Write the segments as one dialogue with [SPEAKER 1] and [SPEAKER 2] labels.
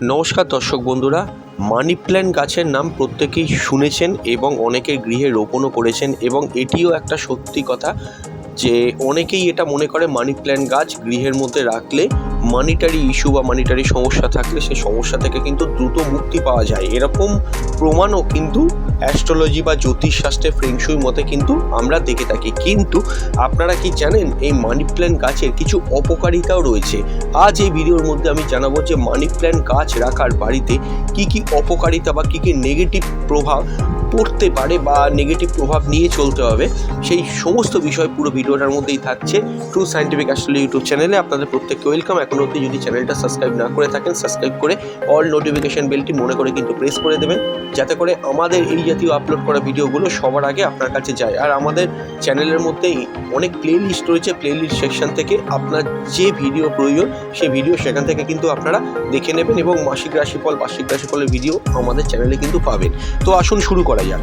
[SPEAKER 1] নমস্কার দর্শক বন্ধুরা মানি প্ল্যান্ট গাছের নাম প্রত্যেকেই শুনেছেন এবং অনেকের গৃহে রোপণও করেছেন এবং এটিও একটা সত্যি কথা যে অনেকেই এটা মনে করে মানি প্ল্যান্ট গাছ গৃহের মধ্যে রাখলে মানিটারি ইস্যু বা মানিটারি সমস্যা থাকলে সেই সমস্যা থেকে কিন্তু দ্রুত মুক্তি পাওয়া যায়। এরকম প্রমাণও কিন্তু অ্যাস্ট্রোলজি বা জ্যোতিষশাস্ত্রে ফ্রেংশুই মতে কিন্তু আমরা দেখে থাকি। কিন্তু আপনারা কি জানেন, এই মানি প্ল্যান্ট গাছের কিছু অপকারিতাও রয়েছে? আজ এই ভিডিওর মধ্যে আমি জানাব যে মানি প্ল্যান্ট গাছ রাখার বাড়িতে কি কি অপকারিতা বা কি কি নেগেটিভ প্রভাব পড়তে পারে বা নেগেটিভ প্রভাব নিয়ে চলতে হবে, সেই সমস্ত বিষয় পুরো ভিডিওটার মধ্যেই থাকছে। ট্রু সাইন্টিফিক অ্যাস্ট্রোলজি ইউটিউব চ্যানেলে আপনাদের প্রত্যেককে ওয়েলকাম এখনও অবধি যদি চ্যানেলটা সাবস্ক্রাইব না করে থাকেন সাবস্ক্রাইব করে অল নোটিফিকেশন বেলটি মনে করে কিন্তু প্রেস করে দেবেন, যাতে করে আমাদের এই জাতীয় আপলোড করা ভিডিওগুলো সবার আগে আপনার কাছে যায়। আর আমাদের চ্যানেলের মধ্যেই অনেক প্লে লিস্ট রয়েছে প্লে লিস্ট সেকশন থেকে আপনার যে ভিডিও প্রয়োজন সেই ভিডিও সেখান থেকে কিন্তু আপনারা দেখে নেবেন এবং মাসিক রাশিফল, বার্ষিক রাশিফলের ভিডিও আমাদের চ্যানেলে কিন্তু পাবেন। তো আসুন শুরু করা যাক।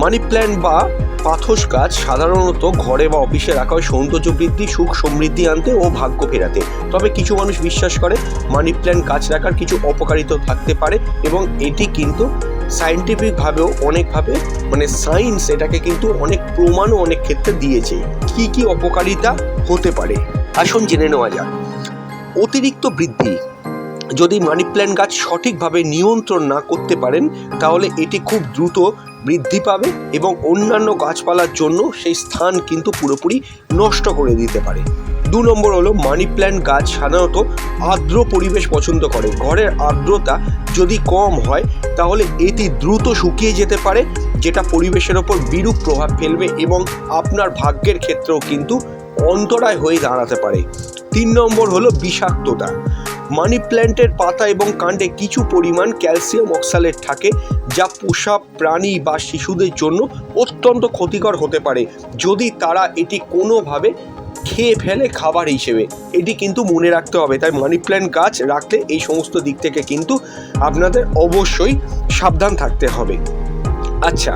[SPEAKER 1] মানি প্ল্যান্ট বা পাথস গাছ সাধারণত ঘরে বা অফিসে রাখা হয়। সৌন্দর্য বৃদ্ধি, সুখ সমৃদ্ধি আনতে ও ভাগ্য ফেরাতে। তবে কিছু মানুষ বিশ্বাস করে মানি প্ল্যান্ট গাছ রাখার কিছু অপকারিতা থাকতে পারে এবং এটি কিন্তু সায়েন্টিফিকভাবেও অনেকভাবে মানে সায়েন্স এটাকে কিন্তু অনেক প্রমাণও অনেক ক্ষেত্রে দিয়েছে। কি কি অপকারিতা হতে পারে? আসুন জেনে নেওয়া যাক। অতিরিক্ত বৃদ্ধি। যদি মানি প্ল্যান্ট গাছ সঠিকভাবে নিয়ন্ত্রণ না করতে পারেন, তাহলে এটি খুব দ্রুত বৃদ্ধি পাবে এবং অন্যান্য গাছপালার জন্য সেই স্থান কিন্তু পুরোপুরি নষ্ট করে দিতে পারে। দু নম্বর হলো মানি প্ল্যান্ট গাছ সাধারণত আর্দ্র পরিবেশ পছন্দ করে। ঘরের আর্দ্রতা যদি কম হয়, তাহলে এটি দ্রুত শুকিয়ে যেতে পারে, যেটা পরিবেশের ওপর বিরূপ প্রভাব ফেলবে এবং আপনার ভাগ্যের ক্ষেত্রেও কিন্তু অন্তরায় হয়ে দাঁড়াতে পারে। তিন নম্বর হলো বিষাক্ততা। মানি প্ল্যান্টের পাতা এবং কাণ্ডে কিছু পরিমাণ ক্যালসিয়াম অক্সালেট থাকে, যা পোষা প্রাণী বা শিশুদের জন্য অত্যন্ত ক্ষতিকর হতে পারে। যদি তারা এটি কোনোভাবে খেয়ে ফেলে খাবার হিসেবে, এটি কিন্তু মনে রাখতে হবে। তাই মানি প্ল্যান্ট গাছ রাখলে এই সমস্ত দিক থেকে কিন্তু আপনাদের অবশ্যই সাবধান থাকতে হবে। আচ্ছা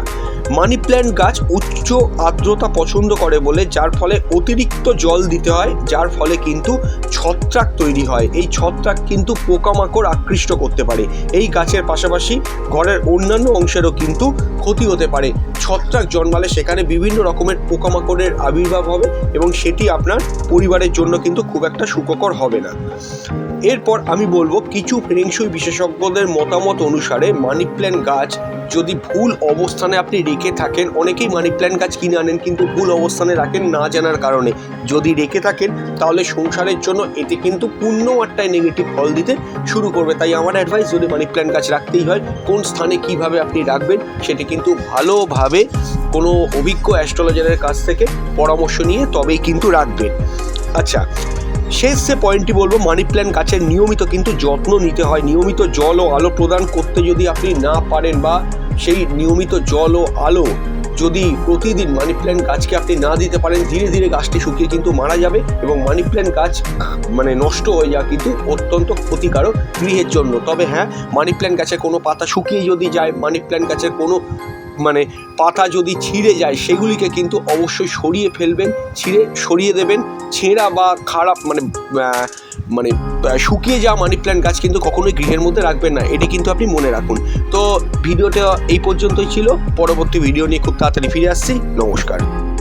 [SPEAKER 1] মানি প্ল্যান্ট গাছ উচ্চ আর্দ্রতা পছন্দ করে বলে, যার ফলে অতিরিক্ত জল দিতে হয়, যার ফলে কিন্তু ছত্রাক তৈরি হয়। এই ছত্রাক কিন্তু পোকামাকড় আকৃষ্ট করতে পারে। এই গাছের পাশাপাশি ঘরের অন্যান্য অংশেরও কিন্তু ক্ষতি হতে পারে। ছত্রাক জন্মালে সেখানে বিভিন্ন রকমের পোকামাকড়ের আবির্ভাব হবে এবং সেটি আপনার পরিবারের জন্য কিন্তু খুব একটা সুখকর হবে না। এরপর আমি বলব, কিছু ফেরেংসই বিশেষজ্ঞদের মতামত অনুসারে মানি প্ল্যান্ট গাছ যদি ভুল অবস্থানে আপনি রেখে থাকেন। অনেকেই মানি প্ল্যান্ট গাছ কিনে আনেন কিন্তু ভুল অবস্থানে রাখেন না জানার কারণে। যদি রেখে থাকেন, তাহলে সংসারের জন্য এটি কিন্তু পূর্ণমাত্রায় নেগেটিভ ফল দিতে শুরু করবে। তাই আমার অ্যাডভাইস যদি মানি প্ল্যান্ট গাছ রাখতেই হয়, কোন স্থানে কীভাবে আপনি রাখবেন, সেটি কিন্তু ভালোভাবে কোনো অভিজ্ঞ অ্যাস্ট্রোলজারের কাছ থেকে পরামর্শ নিয়ে তবেই কিন্তু রাখবেন। আচ্ছা শেষ যে পয়েন্টটি বলব মানি প্ল্যান্ট গাছের নিয়মিত কিন্তু যত্ন নিতে হয়। নিয়মিত জল ও আলো প্রদান করতে যদি আপনি না পারেন বা সেই নিয়মিত জল ও আলো যদি প্রতিদিন মানি প্ল্যান্ট গাছকে আপনি না দিতে পারেন, ধীরে ধীরে গাছটি শুকিয়ে কিন্তু মারা যাবে এবং মানি প্ল্যান্ট গাছ মানে নষ্ট হয়ে যাওয়া কিন্তু অত্যন্ত ক্ষতিকারক গৃহের জন্য। তবে হ্যাঁ মানি প্ল্যান্ট গাছের কোনো পাতা শুকিয়ে যদি যায়, মানি প্ল্যান্ট গাছের কোনো মানে পাতা যদি ছিঁড়ে যায়, সেগুলিকে কিন্তু অবশ্যই সরিয়ে ফেলবেন, ছিঁড়ে সরিয়ে দেবেন। ছেঁড়া বা খারাপ মানে মানে শুকিয়ে যাওয়া মানি প্ল্যান্ট গাছ কিন্তু কখনোই গৃহের মধ্যে রাখবেন না। এটি কিন্তু আপনি মনে রাখুন। তো ভিডিওটা এই পর্যন্তই ছিল। পরবর্তী ভিডিও নিয়ে খুব তাড়াতাড়ি ফিরে আসছি। নমস্কার।